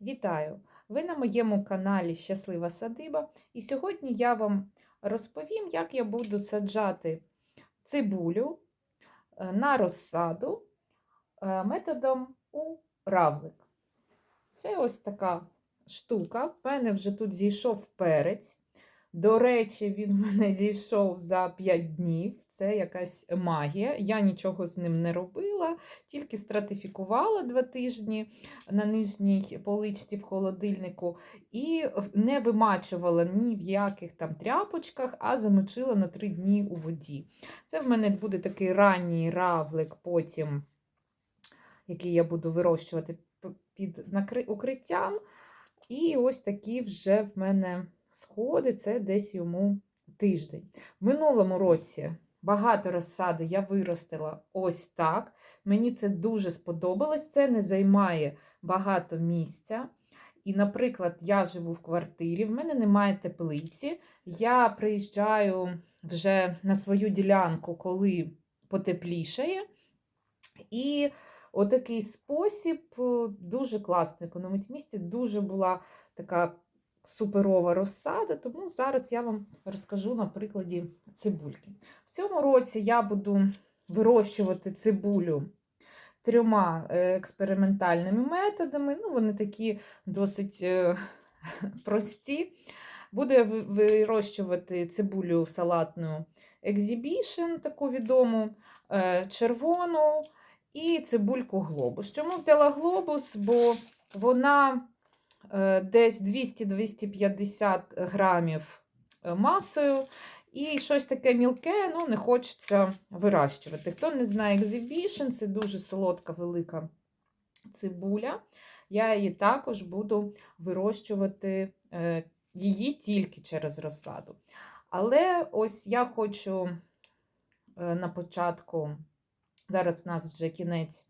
Вітаю! Ви на моєму каналі Щаслива Садиба, і сьогодні я вам розповім, як я буду саджати цибулю е, на розсаду е, методом у равлик. Це ось така штука. В мене вже тут зійшов перець. До речі, він в мене зійшов за 5 днів. Це якась магія. Я нічого з ним не робила, тільки стратифікувала 2 тижні на нижній поличці в холодильнику і не вимачувала ні в яких там тряпочках, а замочила на 3 дні у воді. Це в мене буде такий ранній равлик, потім, який я буду вирощувати під укриттям. І ось такі вже в мене сходи, це десь йому тиждень. В минулому році багато розсади я виростила ось так. Мені це дуже сподобалось. Це не займає багато місця. І, наприклад, я живу в квартирі, в мене немає теплиці. Я приїжджаю вже на свою ділянку, коли потеплішає. І отакий спосіб е, дуже класно економить місце. Дуже була така суперова розсада, тому зараз я вам розкажу на прикладі цибульки. В цьому році я буду вирощувати цибулю трьома е, експериментальними методами. Ну, вони такі досить е, прості. Буду я вирощувати цибулю салатну Exhibition, таку відому, е, червону і цибульку глобус. Чому взяла глобус? Бо вона десь 200-250 грамів е, масою. І щось таке мілке, ну, не хочеться вирощувати. Хто не знає, Exhibition це дуже солодка велика цибуля. Я її також буду вирощувати е, її тільки через розсаду. Але ось я хочу е, на початку, зараз у нас вже кінець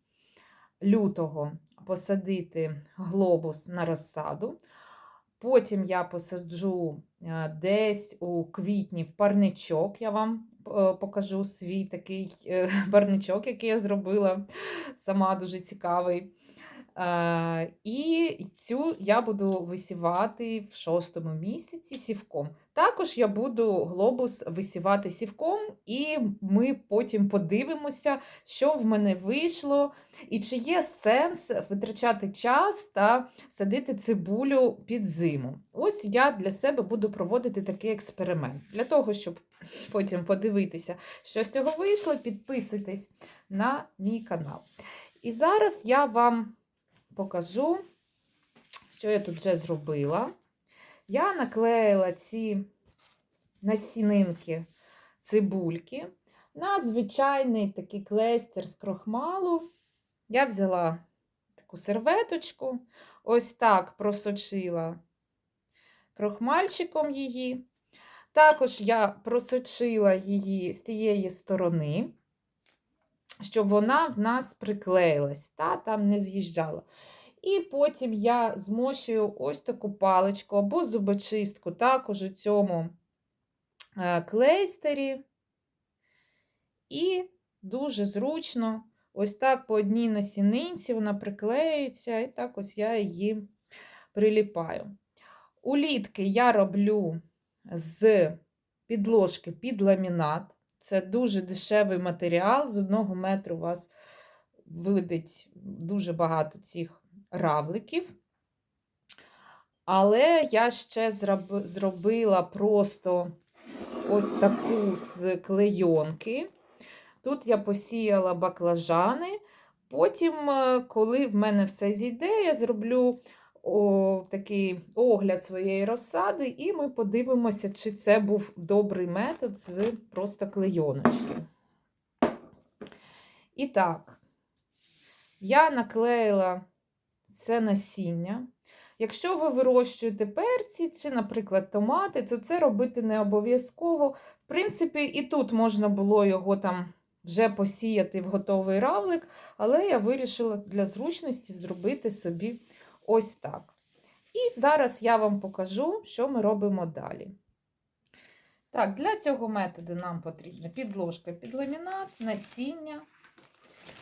лютого, посадити глобус на розсаду. Потім я посаджу е, десь у квітні в парничок. Я вам е, покажу свій такий е, парничок, який я зробила сама дуже цікавий. Е, І цю я буду висівати в шостому місяці сівком. Також я буду глобус висівати сівком, і ми потім подивимося, що в мене вийшло, і чи є сенс витрачати час та садити цибулю під зиму. Ось я для себе буду проводити такий експеримент. Для того, щоб потім подивитися, що з цього вийшло, підписуйтесь на мій канал. І зараз я вам покажу, що я тут вже зробила. Я наклеїла ці насінинки цибульки на звичайний такий клейстер з крохмалу. Я взяла таку серветочку, ось так просочила крохмальчиком її. Також я просочила її з тієї сторони, щоб вона в нас приклеїлась, та там не з'їжджала. І потім я змощую ось таку паличку або зубочистку, також у цьому е, клейстері. І дуже зручно, ось так по одній насінинці вона приклеюється, і так ось я її приліпаю. Улітки я роблю з підложки під ламінат. Це дуже дешевий матеріал. З одного метру у вас видить дуже багато цих равликів. Але я ще зроб- зробила просто ось таку з клейонки. Тут я посіяла баклажани. Потім, е, коли в мене все зійде, я зроблю о, такий огляд своєї розсади, і ми подивимося, чи це був добрий метод з просто клейоночки. І так, я наклеїла це насіння. Якщо ви вирощуєте перці чи, наприклад, томати, то це робити не обов'язково. В принципі, і тут можна було його там вже посіяти в готовий равлик, але я вирішила для зручності зробити собі ось так. І зараз я вам покажу, що ми робимо далі. Так, для цього методу нам потрібна підложка під ламінат, насіння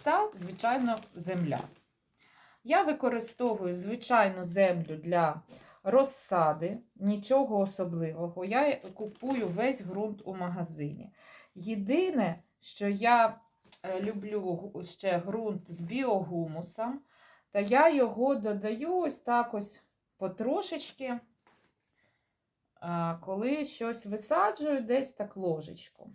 та, звичайно, земля. Я використовую звичайну землю для розсади, нічого особливого. Я купую весь ґрунт у магазині. Єдине, що я е, люблю ще ґрунт з біогумусом, та я його додаю ось так ось потрошечки, коли щось висаджую, десь так ложечку.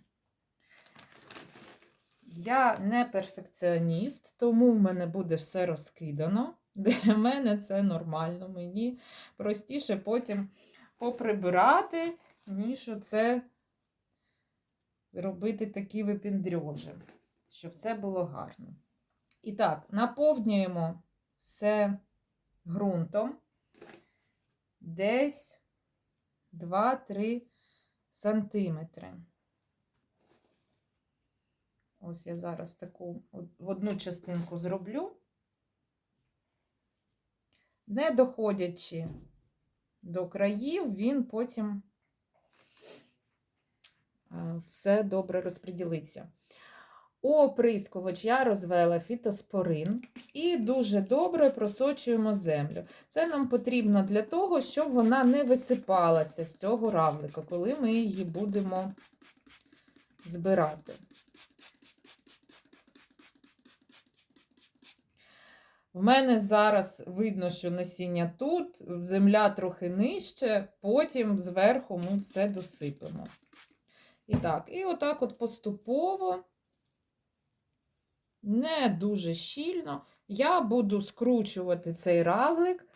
Я не перфекціоніст, тому в мене буде все розкидано. Для мене це нормально. Мені простіше потім поприбирати, ніж оце зробити такі випіндрьожі, щоб все було гарно. І так, наповнюємо все ґрунтом десь 2-3 сантиметри. Ось я зараз таку в одну частинку зроблю, не доходячи до країв, він потім е, все добре розподілиться. Оприскувач я розвела фітоспорин і дуже добре просочуємо землю. Це нам потрібно для того, щоб вона не висипалася з цього равлика, коли ми її будемо збирати. В мене зараз видно, що насіння тут, земля трохи нижче, потім зверху ми все досипемо. І так, і отак от поступово, не дуже щільно, я буду скручувати цей равлик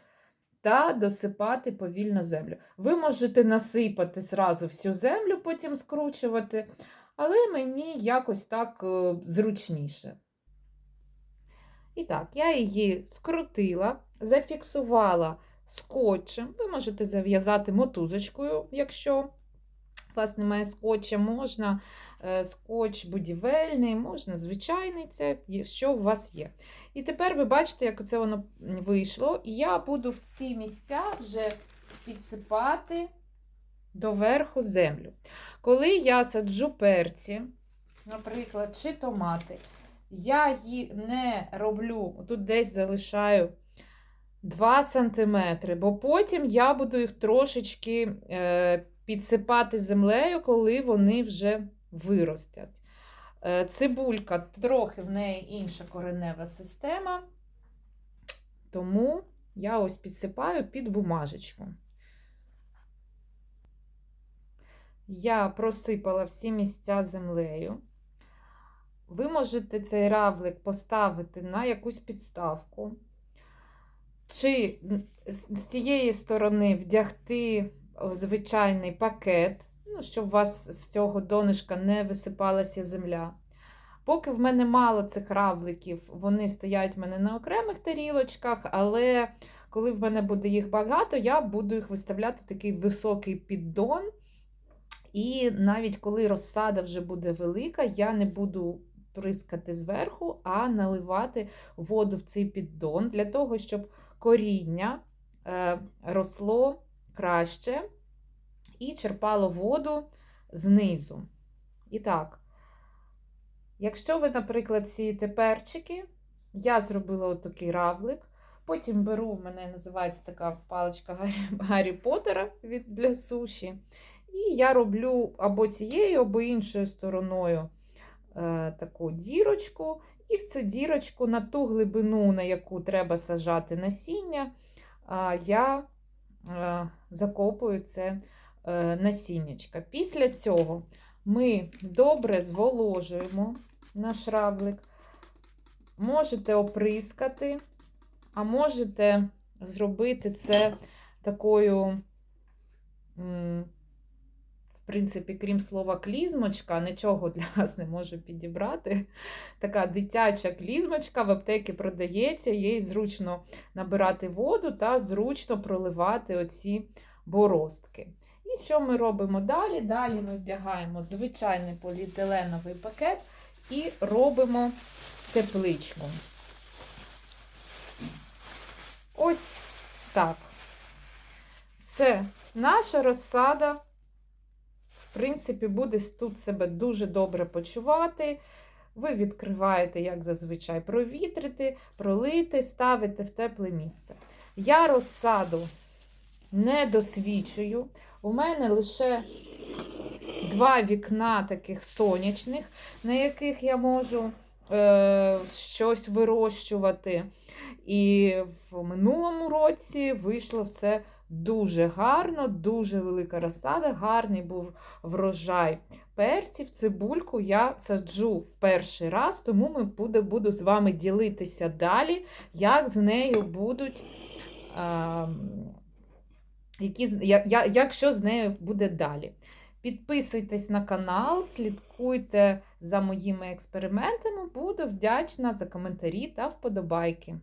та досипати повільно землю. Ви можете насипати зразу всю землю, потім скручувати, але мені якось так е, зручніше. І так, я її скрутила, зафіксувала скотчем. Ви можете зав'язати мотузочкою, якщо у вас немає скотча, можна е, скотч будівельний, можна звичайний, це що у вас є. І тепер ви бачите, як це воно вийшло. І я буду в ці місця вже підсипати доверху землю. І я саджу перці, наприклад, чи томати, я її не роблю, тут десь залишаю 2 см, бо потім я буду їх трошечки е, підсипати землею, коли вони вже виростять. Е, цибулька, трохи в неї інша коренева система, тому я ось підсипаю під бумажечку. Я просипала всі місця землею. Ви можете цей равлик поставити на якусь підставку, чи з тієї сторони вдягти звичайний пакет, ну, щоб у вас з цього донишка не висипалася земля. Поки в мене мало цих равликів, вони стоять в мене на окремих тарілочках, але коли в мене буде їх багато, я буду їх виставляти в такий високий піддон. І навіть коли розсада вже буде велика, я не буду прискати зверху, а наливати воду в цей піддон для того, щоб коріння е, росло краще і черпало воду знизу. І так, якщо ви, наприклад, сієте перчики, я зробила отакий равлик. Потім беру, в мене називається така паличка Гаррі, Гаррі Поттера від, для суші. І я роблю або цією, або іншою стороною е, таку дірочку. І в цю дірочку на ту глибину, на яку треба сажати насіння, е, я е, закопую це е, насіннячка. Після цього ми добре зволожуємо наш равлик. Можете оприскати, а можете зробити це такою. В принципі, крім слова клізмочка, нічого для вас не можу підібрати. Така дитяча клізмочка в аптекі продається, їй зручно набирати воду та зручно проливати оці боростки. І що ми робимо далі? Далі ми вдягаємо звичайний поліетиленовий пакет і робимо тепличку. Ось так. Все, наша розсада принципі, буде тут себе дуже добре почувати. ви відкриваєте, як зазвичай, провітрити, пролити, ставите в тепле місце. Я розсаду не досвідчую. У мене лише два вікна таких сонячних, на яких я можу е, щось вирощувати. І в минулому році вийшло все дуже гарно, дуже велика розсада, гарний був врожай перців, цибульку я саджу в перший раз, тому ми буде, буду з вами ділитися далі, як з нею будуть. А, які, я, я, як що з нею буде далі. Підписуйтесь на канал, слідкуйте за моїми експериментами. Буду вдячна за коментарі та вподобайки.